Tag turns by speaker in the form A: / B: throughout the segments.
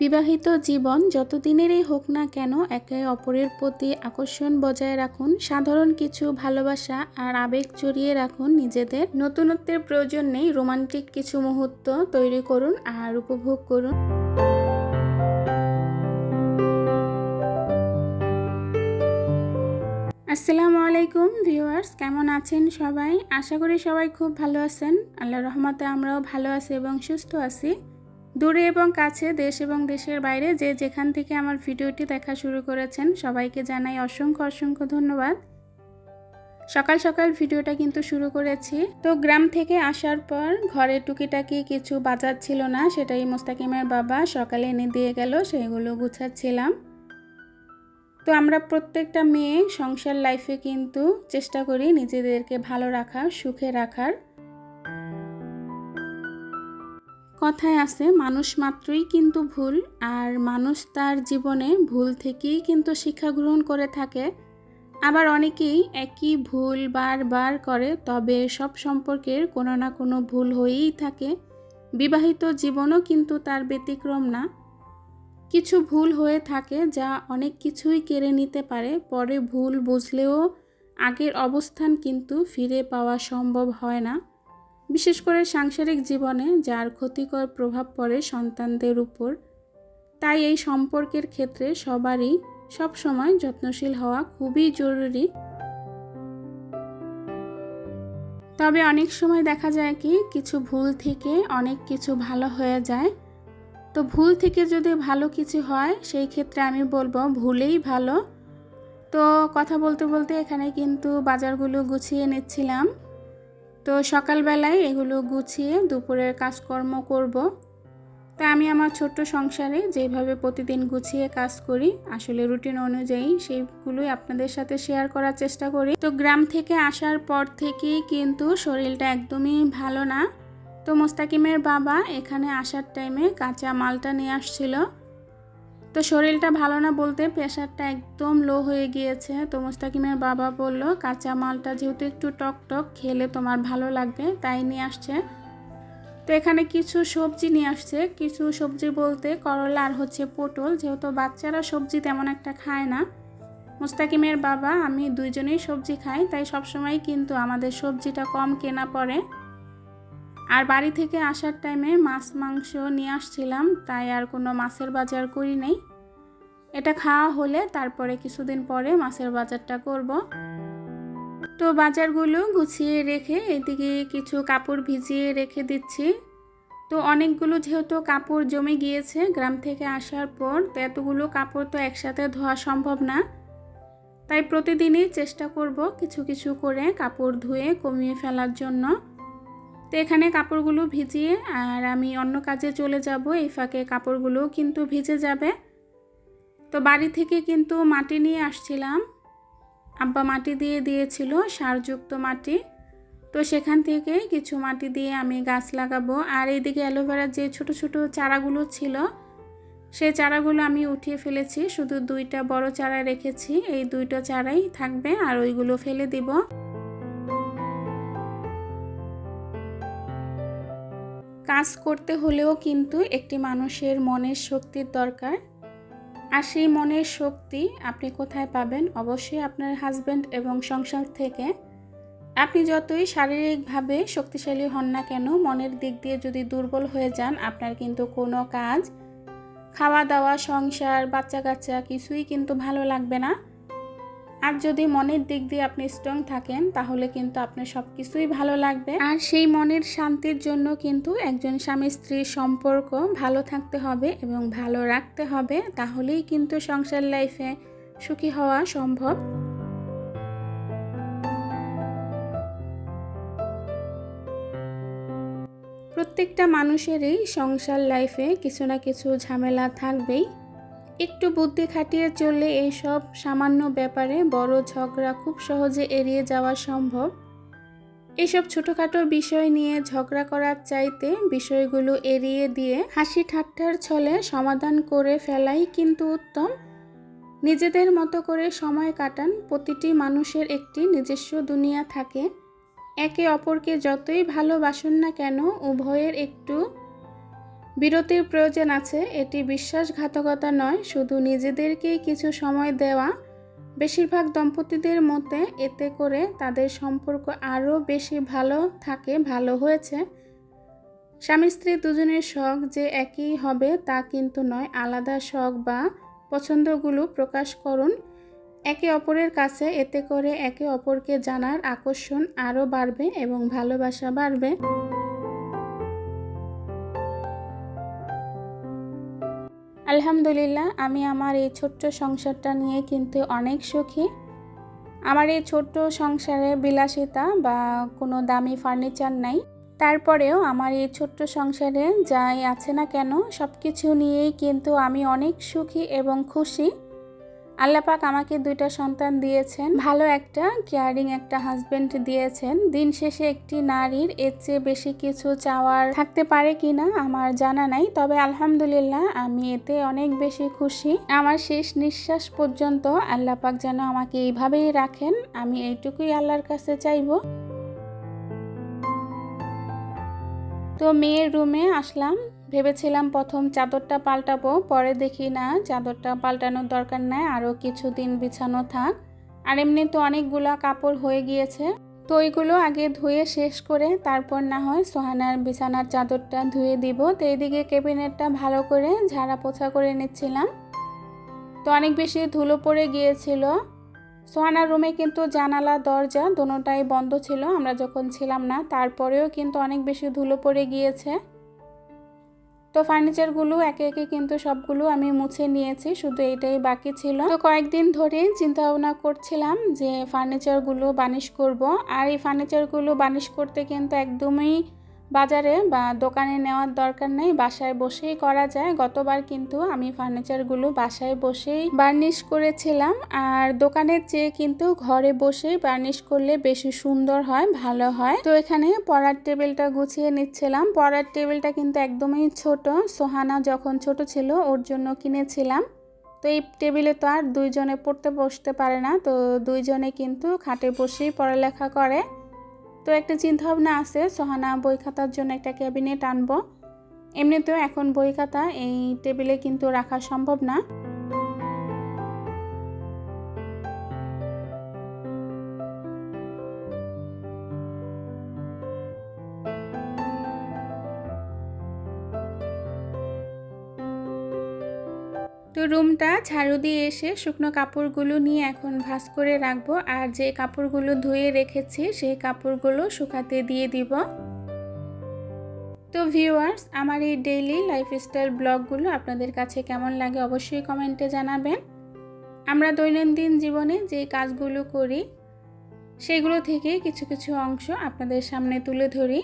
A: বিবাহিত জীবন যতদিনেরই হোক না কেন একে অপরের প্রতি আকর্ষণ বজায় রাখুন, সাধারণ কিছু ভালোবাসা আর আবেগ জড়িয়ে রাখুন, নিজেদের নতুনত্বের প্রয়োজন নেই, রোমান্টিক কিছু মুহূর্ত তৈরি করুন আর উপভোগ করুন। আসসালামু আলাইকুম ভিউয়ার্স, কেমন আছেন সবাই? আশা করি সবাই খুব ভালো আছেন। আল্লাহ রহমতে আমরাও ভালো আছি এবং সুস্থ আছি। দূরে এবং কাছে, দেশ এবং দেশের বাইরে যে যেখান থেকে আমার ভিডিওটি দেখা শুরু করেছেন, সবাইকে জানাই অসংখ্য অসংখ্য ধন্যবাদ। সকাল সকাল ভিডিওটা কিন্তু শুরু করেছি। তো গ্রাম থেকে আসার পর ঘরে টুকিটাকি কিছু বাজার ছিল না, সেটাই মোস্তাকিমের বাবা সকালে এনে দিয়ে গেল, সেগুলো গুছাচ্ছিলাম। তো আমরা প্রত্যেকটা মেয়ে সংসার লাইফে কিন্তু চেষ্টা করি নিজেদেরকে ভালো রাখার, সুখে রাখার। কথায় আছে, মানুষ মাত্রই কিন্তু ভুল আর মানুষ তার জীবনে ভুল থেকেই কিন্তু শিক্ষা গ্রহণ করে থাকে। আবার অনেকেই একই ভুল বারবার করে, তবে সব সম্পর্কের কোনো না কোনো ভুল হয়েই থাকে। বিবাহিত জীবনও কিন্তু তার ব্যতিক্রম না। কিছু ভুল হয়ে থাকে যা অনেক কিছুই কেড়ে নিতে পারে, পরে ভুল বুঝলেও আগের অবস্থান কিন্তু ফিরে পাওয়া সম্ভব হয় না। বিশেষ করে সাংসারিক জীবনে যার ক্ষতিকর প্রভাব পড়ে সন্তানদের উপর, তাই এই সম্পর্কের ক্ষেত্রে সবারই সবসময় যত্নশীল হওয়া খুবই জরুরি। তবে অনেক সময় দেখা যায় কি, কিছু ভুল থেকে অনেক কিছু ভালো হয়ে যায়। তো ভুল থেকে যদি ভালো কিছু হয়, সেই ক্ষেত্রে আমি বলব ভুলেই ভালো। তো কথা বলতে বলতে এখানে কিন্তু বাজারগুলো গুছিয়ে নিচ্ছিলাম। তো সকালবেলায় এগুলো গুছিয়ে দুপুরের কাজকর্ম করব। তা আমি আমার ছোট্ট সংসারে যেভাবে প্রতিদিন গুছিয়ে কাজ করি, আসলে রুটিন অনুযায়ী সেইগুলোই আপনাদের সাথে শেয়ার করার চেষ্টা করি। তো গ্রাম থেকে আসার পর থেকেই কিন্তু শরীরটা একদমই ভালো না। তো মোস্তাকিমের বাবা এখানে আসার টাইমে কাঁচা মালটা নিয়ে আসছিল। তো শরীরটা ভালো না বলতে প্রেশারটা একদম লো হয়ে গিয়েছে। তো মোস্তাকিমের বাবা বলল, কাঁচা মালটা যেহেতু একটু টক টক, খেলে তোমার ভালো লাগবে, তাই নিয়ে আসছে। তো এখানে কিছু সবজি নিয়ে আসছে। কিছু সবজি বলতে করলা আর হচ্ছে পটল। যেহেতু বাচ্চারা সবজি তেমন একটা খায় না। মোস্তাকিমের বাবা, আমি দুইজনেই সবজি খাই, তাই সবসময় কিন্তু আমাদের সবজিটা কম কেনা পড়ে। আর বাড়ি থেকে আসার টাইমে মাছ, মাংস নিয়ে আসছিলাম, তাই আর কোনো মাছের বাজার করি নেই। এটা খাওয়া হলে তারপরে কিছুদিন পরে মাছের বাজারটা করব। তো বাজারগুলো গুছিয়ে রেখে এদিকে কিছু কাপড় ভিজিয়ে রেখে দিচ্ছি। তো অনেকগুলো যেহেতু কাপড় জমে গিয়েছে গ্রাম থেকে আসার পর, তো এতগুলো কাপড় তো একসাথে ধোয়া সম্ভব না। তাই প্রতিদিনই চেষ্টা করব কিছু কিছু করে কাপড় ধুয়ে কমিয়ে ফেলার জন্য। তো এখানে কাপড়গুলো ভিজিয়ে আর আমি অন্য কাজে চলে যাব। এই ফাঁকে কাপড়গুলো কিন্তু ভিজে যাবে। তো বাড়ি থেকে কিন্তু মাটি নিয়ে আসছিলাম। আব্বা মাটি দিয়ে দিয়েছিল, সারযুক্ত মাটি। তো সেখান থেকে কিছু মাটি দিয়ে আমি গাছ লাগাবো। আর এইদিকে অ্যালোভেরার যে ছোট ছোট চারাগুলো ছিল সেই চারাগুলো আমি উঠিয়ে ফেলেছি। শুধু দুইটা বড় চারা রেখেছি। এই দুইটা চারাই থাকবে আর ওইগুলো ফেলে দিব। কাজ করতে হলেও কিন্তু একটি মানুষের মনের শক্তির দরকার। আর সেই মনের শক্তি আপনি কোথায় পাবেন? অবশ্যই আপনার হাজব্যান্ড এবং সংসার থেকে। আপনি যতই শারীরিকভাবে শক্তিশালী হন না কেন, মনের দিক দিয়ে যদি দুর্বল হয়ে যান, আপনার কিন্তু কোনো কাজ খাওয়া দাওয়া সংসার বাচ্চা কাচ্চা কিছুই কিন্তু ভালো লাগবে না। আর যদি মনের দিক দিয়ে আপনি স্ট্রং থাকেন, তাহলে কিন্তু আপনার সব কিছুই ভালো লাগবে। আর সেই মনের শান্তির জন্য কিন্তু একজন স্বামী স্ত্রীর সম্পর্ক ভালো থাকতে হবে এবং ভালো রাখতে হবে। তাহলেই কিন্তু সংসার লাইফে সুখী হওয়া সম্ভব। প্রত্যেকটা মানুষেরই সংসার লাইফে কিছু না কিছু ঝামেলা থাকবেই। একটু বুদ্ধি খাটিয়ে চললে এইসব সামান্য ব্যাপারে বড় ঝগড়া খুব সহজে এড়িয়ে যাওয়া সম্ভব। এসব ছোটোখাটো বিষয় নিয়ে ঝগড়া করার চাইতে বিষয়গুলো এড়িয়ে দিয়ে হাসি ঠাট্টার ছলে সমাধান করে ফেলাই কিন্তু উত্তম। নিজেদের মতো করে সময় কাটান, প্রতিটি মানুষের একটি নিজস্ব দুনিয়া থাকে। একে অপরকে যতই ভালোবাসুন না কেন, উভয়ের একটু বিরতির প্রয়োজন আছে, এটি বিশ্বাসঘাতকতা নয়, শুধু নিজেদেরকেই কিছু সময় দেওয়া। বেশিরভাগ দম্পতিদের মতে এতে করে তাদের সম্পর্ক আরও বেশি ভালো থাকে, ভালো হয়েছে। স্বামী স্ত্রী দুজনের শখ যে একই হবে তা কিন্তু নয়, আলাদা শখ বা পছন্দগুলো প্রকাশ করুন। একে অপরের কাছে এতে করে একে অপরকে জানার আকর্ষণ আরও বাড়বে এবং ভালোবাসা বাড়বে। আলহামদুলিল্লাহ, আমি আমার এই ছোট্ট সংসারটা নিয়ে কিন্তু অনেক সুখী। আমার এই ছোট্ট সংসারে বিলাসিতা বা কোনো দামি ফার্নিচার নাই। তারপরেও আমার এই ছোট্ট সংসারে যাই আছে না কেন সব কিছু নিয়েই কিন্তু আমি অনেক সুখী এবং খুশি। আল্লাপাক আমাকে দুইটা সন্তান দিয়েছেন। ভালো একটা কেয়ারিং একটা হাজবেন্ড দিয়েছেন। দিন শেষে একটি নারীর এর চেয়ে বেশি কিছু চাওয়ার থাকতে পারে কি না আমার জানা নাই। তবে আলহামদুলিল্লাহ আমি এতে অনেক বেশি খুশি। আমার শেষ নিঃশ্বাস পর্যন্ত আল্লাপাক যেন আমাকে এইভাবেই রাখেন। আমি এইটুকুই আল্লাহর কাছে চাইব। তো মেয়ের রুমে আসলাম। ভেবেছিলাম প্রথম চাদরটা পাল্টাবো, পরে দেখি না, চাদরটা পাল্টানোর দরকার নাই আরও কিছুদিন বিছানো থাক। আর এমনি তো অনেকগুলো কাপড় হয়ে গিয়েছে। তো ওইগুলো আগে ধুয়ে শেষ করে তারপর না হয় সোহানার বিছানার চাদরটা ধুয়ে দিব। তো এইদিকে ক্যাবিনেটটা ভালো করে ঝাড়া পোছা করে নিচ্ছিলাম। তো অনেক বেশি ধুলো পড়ে গিয়েছিল। সোহানার রুমে কিন্তু জানালা, দরজা দোনোটাই বন্ধ ছিল, আমরা যখন ছিলাম না, তারপরেও কিন্তু অনেক বেশি ধুলো পড়ে গিয়েছে। তো ফার্নিচারগুলো একে একে কিন্তু সবগুলো আমি মুছে নিয়েছি, শুধু এটাই বাকি ছিল। তো কয়েকদিন ধরে চিন্তা ভাবনা করছিলাম যে ফার্নিচারগুলো বানিশ করব, আর এই ফার্নিচারগুলো বানিশ করতে কিন্তু একদমই বাজারে বা দোকানে নেওয়ার দরকার নেই, বাসায় বসেই করা যায়। গতবার কিন্তু আমি ফার্নিচারগুলো বাসায় বসেই বার্নিশ করেছিলাম। আর দোকানের চেয়ে কিন্তু ঘরে বসেই বার্নিশ করলে বেশি সুন্দর হয়, ভালো হয়। তো এখানে পড়ার টেবিলটা গুছিয়ে নিচ্ছিলাম। পড়ার টেবিলটা কিন্তু একদমই ছোট। সোহানা যখন ছোট ছিল, ওর জন্য কিনেছিলাম। তো এই টেবিলে তো আর দুইজনে পড়তে বসতে পারে না। তো দুইজনে কিন্তু খাটে বসেই পড়ালেখা করে। তো একটা চিন্তা ভাবনা আছে, সোহানা বই খাতার জন্য একটা ক্যাবিনেট আনব। এমনিতেও এখন বই খাতা এই টেবিলে কিন্তু রাখা সম্ভব না। তো রুমটা ঝাড়ু দিয়ে এসে শুকনো কাপড়গুলো নিয়ে এখন ভাস করে রাখব। আর যে কাপড়গুলো ধুয়ে রেখেছি, সেই কাপড়গুলো শুকাতে দিয়ে দিব। তো ভিউয়ার্স, আমার এই ডেইলি লাইফস্টাইল ব্লগগুলো আপনাদের কাছে কেমন লাগে অবশ্যই কমেন্টে জানাবেন। আমরা দৈনন্দিন জীবনে যে কাজগুলো করি, সেগুলো থেকে কিছু কিছু অংশ আপনাদের সামনে তুলে ধরি।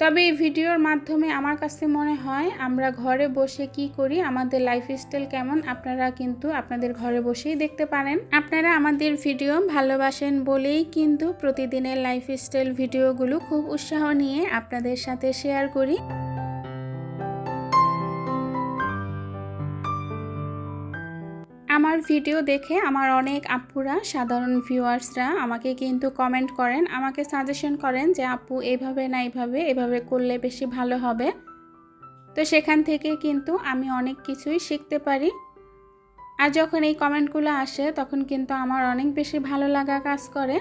A: তবে এই ভিডিওর মাধ্যমে আমার কাছে মনে হয় আমরা ঘরে বসে কি করি, আমাদের লাইফ স্টাইল কেমন, আপনারা কিন্তু আপনাদের ঘরে বসেই দেখতে পারেন। আপনারা আমাদের ভিডিও ভালোবাসেন বলেই কিন্তু প্রতিদিনের লাইফ স্টাইল ভিডিওগুলো খুব উৎসাহ নিয়ে আপনাদের সাথে শেয়ার করি। ভিডিও দেখে আমার অনেক আপুরা, সাধারণ ভিউয়ার্সরা আমাকে কিন্তু কমেন্ট করেন, আমাকে সাজেশন করেন যে, আপু, এভাবে না এইভাবে এভাবে করলে বেশি ভালো হবে। তো সেখান থেকে কিন্তু আমি অনেক কিছুই শিখতে পারি। আর যখন এই কমেন্টগুলো আসে, তখন কিন্তু আমার অনেক বেশি ভালো লাগা কাজ করে।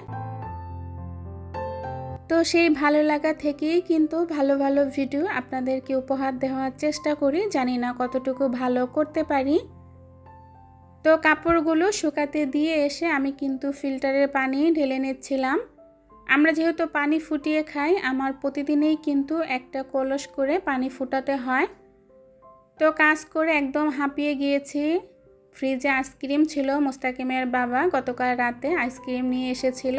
A: তো সেই ভালো লাগা থেকেই কিন্তু ভালো ভালো ভিডিও আপনাদেরকে উপহার দেওয়ার চেষ্টা করি। জানি না কতটুকু ভালো করতে পারি। তো কাপড়গুলো শুকাতে দিয়ে এসে আমি কিন্তু ফিল্টারের পানি ঢেলে নিচ্ছিলাম। আমরা যেহেতু পানি ফুটিয়ে খাই, আমার প্রতিদিনেই কিন্তু একটা কলস করে পানি ফুটাতে হয়। তো কাজ করে একদম হাঁপিয়ে গিয়েছি। ফ্রিজে আইসক্রিম ছিল, মোস্তাকিমের বাবা গতকাল রাতে আইসক্রিম নিয়ে এসেছিল।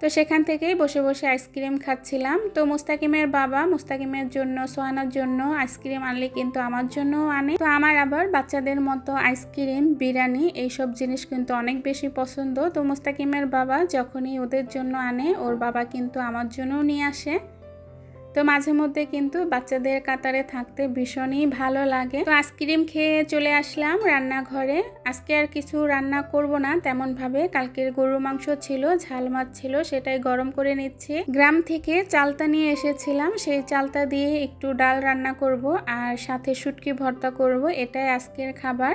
A: তো সেখান থেকেই বসে বসে আইসক্রিম খাচ্ছিলাম। তো মুস্তাকিমের বাবা মুস্তাকিমের জন্য, সোহানার জন্য আইসক্রিম আনলে কিন্তু আমার জন্য আনে। তো আমার আবার বাচ্চাদের মতো আইসক্রিম, বিরিয়ানি এইসব জিনিস কিন্তু অনেক বেশি পছন্দ। তো মুস্তাকিমের বাবা যখনই ওদের জন্য আনে, ওর বাবা কিন্তু আমার জন্যও নিয়ে আসে। তো মাঝে মধ্যে কিন্তু বাচ্চাদের কাতারে থাকতে ভীষণই ভালো লাগে। তো আইসক্রিম খেয়ে চলে আসলাম রান্নাঘরে। আজকে আর কিছু রান্না করব না তেমন ভাবে কালকের গরু মাংস ছিল, ঝাল মাছ ছিল, সেটাই গরম করে নিচ্ছি। গ্রাম থেকে চালতা নিয়ে এসেছিলাম, সেই চালতা দিয়ে একটু ডাল রান্না করব আর সাথে শুটকি ভর্তা করব, এটাই আজকের খাবার।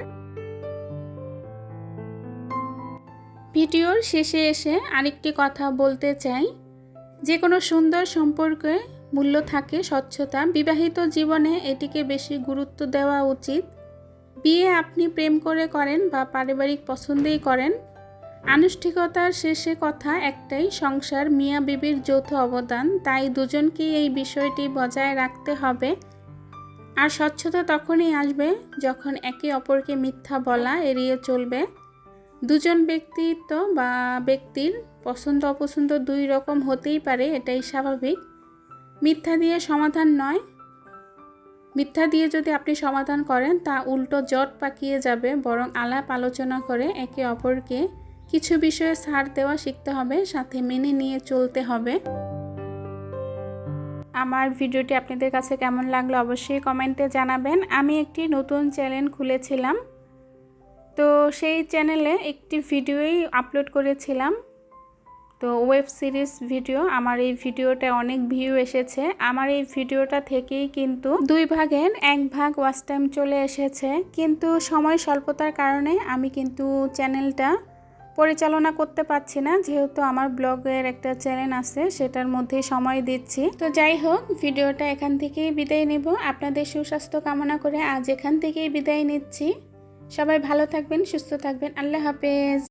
A: ভিডিওর শেষে এসে আরেকটি কথা বলতে চাই। যে কোনো সুন্দর সম্পর্কে মূল্য থাকে স্বচ্ছতা। বিবাহিত জীবনে এটিকে বেশি গুরুত্ব দেওয়া উচিত। বিয়ে আপনি প্রেম করে করেন বা পারিবারিক পছন্দেই করেন। আনুষ্ঠিকতার শেষে কথা একটাই, সংসার মিয়া বিবির যৌথ অবদান। তাই দুজনকেই এই বিষয়টি বজায় রাখতে হবে। আর স্বচ্ছতা তখনই আসবে যখন একে অপরকে মিথ্যা বলা এড়িয়ে চলবে। দুজন ব্যক্তিত্ব বা ব্যক্তির পছন্দ অপছন্দ দুই রকম হতেই পারে, এটাই স্বাভাবিক। মিথ্যা দিয়ে সমাধান নয়। মিথ্যা দিয়ে যদি আপনি সমাধান করেন, তা উল্টো জট পাকিয়ে যাবে, বরং আলাপ আলোচনা করে একে অপরকে কিছু বিষয়ে ছাড় দেওয়া শিখতে হবে, সাথে মেনে নিয়ে চলতে হবে। আমার ভিডিওটি আপনাদের কাছে কেমন লাগল অবশ্যই কমেন্টে জানাবেন। আমি একটি নতুন চ্যানেল খুলেছিলাম। তো সেই চ্যানেলে একটি ভিডিওই আপলোড করেছিলাম। তো ওয়েব সিরিজ ভিডিও, আমার এই ভিডিওটা অনেক ভিউ এসেছে। আমার এই ভিডিওটা থেকেই কিন্তু দুই ভাগের এক ভাগ ওয়াচ টাইম চলে এসেছে। কিন্তু সময় স্বল্পতার কারণে আমি কিন্তু চ্যানেলটা পরিচালনা করতে পারছি না। যেহেতু আমার ব্লগের একটা চ্যানেল আছে, সেটার মধ্যে সময় দিচ্ছি। তো যাই হোক, ভিডিওটা এখান থেকেই বিদায় নেব। আপনাদের সুস্বাস্থ্য কামনা করে আজ এখান থেকেই বিদায় নিচ্ছি। সবাই ভালো থাকবেন, সুস্থ থাকবেন। আল্লাহ হাফেজ।